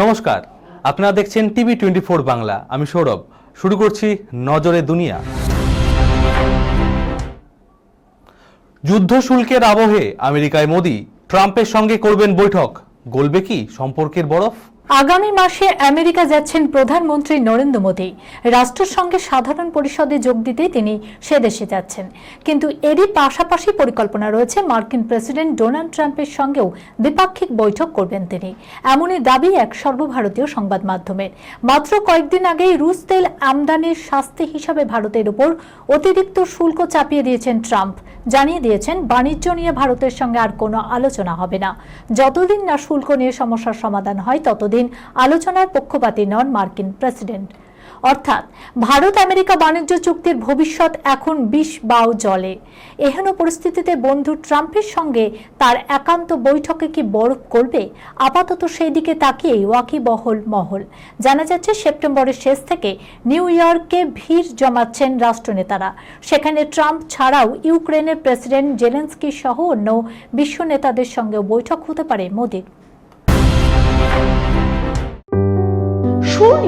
নমস্কার, আপনারা দেখছেন টিভি টোয়েন্টি ফোর বাংলা, আমি সৌরভ। শুরু করছি নজরে দুনিয়া। যুদ্ধ শুল্কের আবহে আমেরিকায় মোদি, ট্রাম্পের সঙ্গে করবেন বৈঠক। গলবে কি সম্পর্কের বরফ? আগামী মাসে আমেরিকা যাচ্ছেন প্রধানমন্ত্রী নরেন্দ্র মোদী। রাষ্ট্রের সঙ্গে সাধারণ পরিষদে যোগ দিতে তিনি সে দেশে যাচ্ছেন। কিন্তু এরই পাশাপাশি পরিকল্পনা রয়েছে মার্কিন প্রেসিডেন্ট ডোনাল্ড ট্রাম্পের সঙ্গেও দ্বিপাক্ষিক বৈঠক করবেন তিনি। এমনই দাবি এক সর্বভারতীয় সংবাদ মাধ্যমের মাত্র কয়েকদিন আগেই রুশ তেল আমদানির শাস্তি হিসাবে ভারতের উপর অতিরিক্ত শুল্ক চাপিয়ে দিয়েছেন ট্রাম্প। জানিয়ে দিয়েছেন, বাণিজ্য নিয়ে ভারতের সঙ্গে আর কোনো আলোচনা হবে না। যতদিন না শুল্ক নিয়ে সমস্যার সমাধান হয়, ততদিন আলোচনার পক্ষপাতী নন মার্কিন প্রেসিডেন্ট। অর্থাৎ ভারত আমেরিকা বাণিজ্য চুক্তির ভবিষ্যৎ এখন বিষ বাও জলে। এহেন পরিস্থিতিতে বন্ধু ট্রাম্পের সঙ্গে তার একান্ত বৈঠকে কি বরফ করবে আপাতত সেই দিকে তাকিয়েই ওয়াকিবহল মহল। জানা যাচ্ছে, সেপ্টেম্বরের শেষ থেকে নিউ ইয়র্কে ভিড় জমাচ্ছেন রাষ্ট্রনেতারা। সেখানে ট্রাম্প ছাড়াও ইউক্রেনের প্রেসিডেন্ট জেলেন্সকি সহ অন্য বিশ্ব নেতাদের সঙ্গেও বৈঠক হতে পারে মোদির।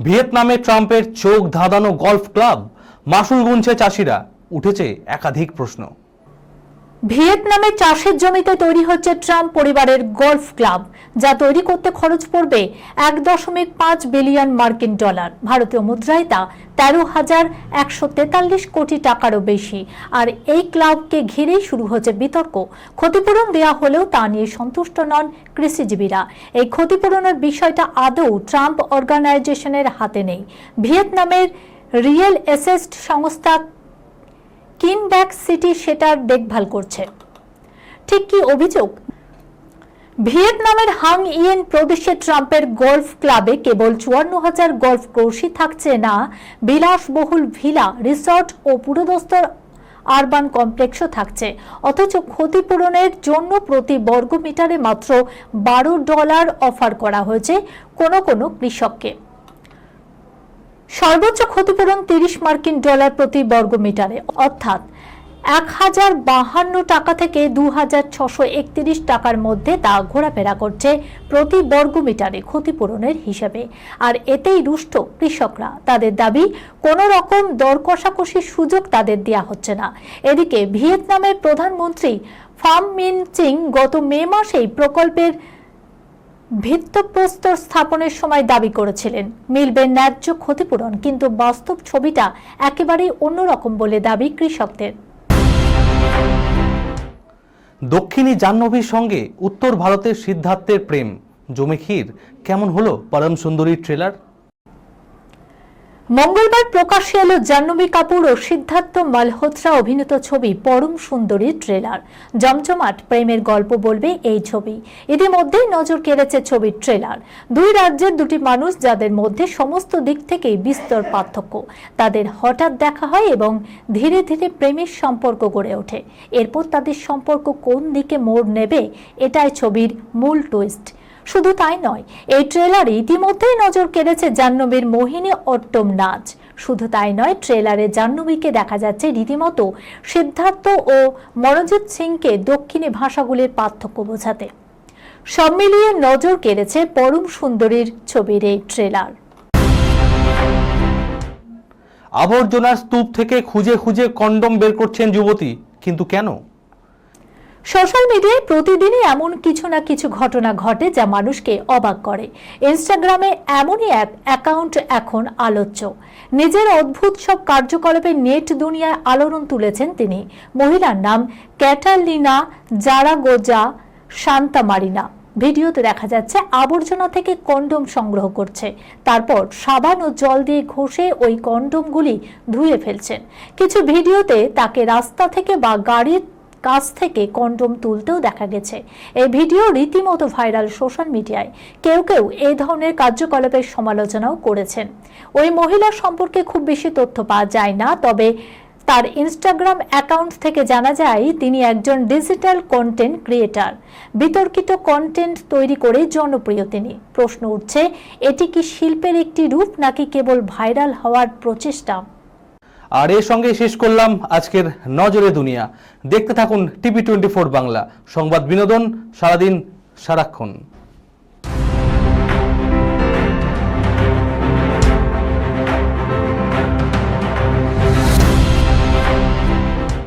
ভিয়েতনামে ট্রাম্পের চোখ ধাঁধানো গল্ফ ক্লাব মাসুল গুনছে চাষিরা উঠেছে একাধিক প্রশ্ন। ভিয়েতনামে চাষের জমিতে তৈরি হচ্ছে ট্রাম্প পরিবারের গলফ ক্লাব, যা তৈরি করতে খরচ পড়বে এক দশমিক পাঁচ বিলিয়ন মার্কিন ডলার। ভারতীয় মুদ্রায় তা তেরো হাজার একশো তেতাল্লিশ কোটি টাকারও বেশি। আর এই ক্লাবকে ঘিরেই শুরু হচ্ছে বিতর্ক। ক্ষতিপূরণ দেওয়া হলেও তা নিয়ে সন্তুষ্ট নন কৃষিজীবীরা। এই ক্ষতিপূরণের বিষয়টা আদৌ ট্রাম্প অর্গানাইজেশনের হাতে নেই। ভিয়েতনামের রিয়েল এসেস্ট সংস্থা কিনব্যাক সিটি সেটার দেখভাল করছে। ঠিক কি অভিযোগ? ভিয়েতনামের হাং ইয়েন প্রদেশে ট্রাম্পের গলফ ক্লাবে কেবল চুয়ান্ন হাজার গলফ কোর্সই থাকছে না, বিলাসবহুল ভিলা, রিসর্ট ও পুরোদস্তর আরবান কমপ্লেক্সও থাকছে। অথচ ক্ষতিপূরণের জন্য প্রতি বর্গ মিটারে মাত্র বারো ডলার অফার করা হয়েছে কোনো কোনো কৃষককে। সর্বোচ্চ ক্ষতিপূরণ তিরিশ মার্কিন ডলার প্রতি বর্গ মিটারে অর্থাৎ এক হাজার বাহান্ন টাকা থেকে দু হাজার ছশো একত্রিশ টাকার মধ্যে তা ঘোরাফেরা করছে প্রতি বর্গ মিটারে ক্ষতিপূরণের হিসাবে। আর এতেই রুষ্ট কৃষকরা। তাদের দাবি, কোনো রকম দর কষাকষির সুযোগ তাদের দেওয়া হচ্ছে না। এদিকে ভিয়েতনামের প্রধানমন্ত্রী ফাম মিন চিং গত মে মাসেই প্রকল্পের ভিত্তপ্রস্তর স্থাপনের সময় দাবি করেছিলেন। মিলবে ন্যায্য ক্ষতিপূরণ, কিন্তু বাস্তব ছবিটা একেবারেই অন্যরকম বলে দাবি কৃষকদের। দক্ষিণী জাহ্নবীর সঙ্গে উত্তর ভারতের সিদ্ধার্থের প্রেম। জমি ক্ষীর কেমন হলো পরম সুন্দরীর ট্রেলার মঙ্গলবার প্রকাশ্যে এলো জাহ্নবী কাপুর ও সিদ্ধার্থ মালহোত্রা অভিনীত ছবি পরম সুন্দরী ট্রেলার। জমজমাট প্রেমের গল্প বলবে এই ছবি। ইতিমধ্যেই নজর কেড়েছে ছবির ট্রেলার। দুই রাজ্যের দুটি মানুষ যাদের মধ্যে সমস্ত দিক থেকেই বিস্তর পার্থক্য। তাদের হঠাৎ দেখা হয় এবং ধীরে ধীরে প্রেমের সম্পর্ক গড়ে ওঠে। এরপর তাদের সম্পর্ক কোন দিকে মোড় নেবে, এটাই ছবির মূল টুইস্ট শুধু তাই নয়, এই ট্রেলারে ইতিমধ্যেই নজর কেড়েছে জাহ্নবীর মোহিনী অট্টম নাচ। শুধু তাই নয়, ট্রেলারে জাহ্নবীকে দেখা যাচ্ছে রীতিমতো সিদ্ধার্থ ও মনোজিৎ সিংকে দক্ষিণী ভাষাগুলির পার্থক্য বোঝাতে। সব মিলিয়ে নজর কেড়েছে পরম সুন্দরীর ছবির এই ট্রেলার। আবর্জনার স্তূপ থেকে খুঁজে খুঁজে কন্ডম বের করছেন যুবতী, কিন্তু কেন? সোশ্যাল মিডিয়ায় প্রতিদিনই এমন কিছু না কিছু ঘটনা ঘটে যা মানুষকে অবাক করে। ইনস্টাগ্রামে এমনই এক অ্যাকাউন্ট এখন আলোচ্য। নিজের অদ্ভুত সব কার্যকলাপে নেট দুনিয়ায় আলোড়ন তুলেছেন তিনি। মহিলার নাম ক্যাটালিনা জারাগোজা শান্তা মারিনা ভিডিওতে দেখা যাচ্ছে আবর্জনা থেকে কন্ডোম সংগ্রহ করছে। তারপর সাবান ও জল দিয়ে ঘষে ওই কন্ডোমগুলি ধুয়ে ফেলছেন। কিছু ভিডিওতে তাকে রাস্তা থেকে বা গাড়ির কাছ থেকে কন্ডোম তুলতেও দেখা গেছে। এই ভিডিও রীতিমতো ভাইরাল সোশ্যাল মিডিয়ায়। কেউ কেউ এই ধরনের কার্যকলাপের সমালোচনাও করেছেন। ওই মহিলা সম্পর্কে খুব বেশি তথ্য পাওয়া যায় না, তবে তার ইনস্টাগ্রাম অ্যাকাউন্ট থেকে জানা যায়, তিনি একজন ডিজিটাল কন্টেন্ট ক্রিয়েটার বিতর্কিত কন্টেন্ট তৈরি করে জনপ্রিয় তিনি। প্রশ্ন উঠছে, এটি কি শিল্পের একটি রূপ নাকি কেবল ভাইরাল হওয়ার প্রচেষ্টা? আর এর সঙ্গে শেষ করলাম আজকের নজরে দুনিয়া। দেখতে থাকুন টিভি টোয়েন্টি বাংলা। সংবাদ বিনোদন সারাদিন সারাক্ষণ।